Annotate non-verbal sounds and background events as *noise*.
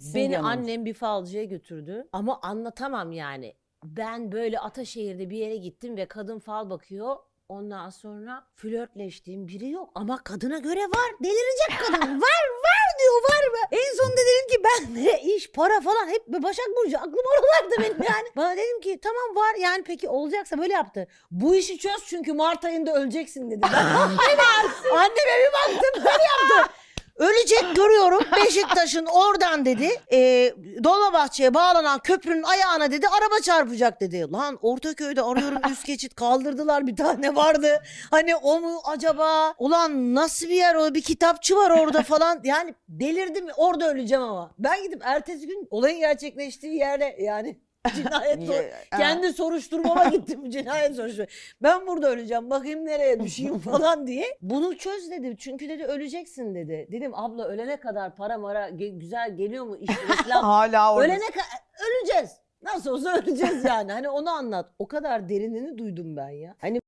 Beni Hanım. annem bir falcıya götürdü ama anlatamam yani. Ben böyle Ataşehir'de bir yere gittim ve kadın fal bakıyor. Ondan sonra flörtleştiğim biri yok. Ama kadına göre var. Delirecek kadın. *laughs* var var diyor var mı? En sonunda dedim ki ben de iş para falan hep Başak Burcu aklım oralarda benim *laughs* yani. Bana dedim ki tamam var yani peki olacaksa böyle yaptı. Bu işi çöz çünkü Mart ayında öleceksin dedi. *laughs* Ben, anneme bir baktım böyle yaptı. Ölecek görüyorum Beşiktaş'ın oradan dedi. E, Dolmabahçe'ye bağlanan köprünün ayağına dedi araba çarpacak dedi. Lan Ortaköy'de arıyorum *laughs* üst geçit kaldırdılar bir tane vardı. Hani o mu acaba? Ulan nasıl bir yer o bir kitapçı var orada *laughs* falan. Yani delirdim orada öleceğim ama. Ben gidip ertesi gün olayın gerçekleştiği yere yani *laughs* cinayet sor- kendi soruşturmama *laughs* gittim cinayet soruşturma. Ben burada öleceğim bakayım nereye düşeyim *laughs* falan diye. Bunu çöz dedi çünkü dedi öleceksin dedi. Dedim abla ölene kadar para mara ge- güzel geliyor mu iş reklam. Hala orada. ölene kadar öleceğiz. Nasıl olsa öleceğiz yani. Hani onu anlat. O kadar derinini duydum ben ya. Hani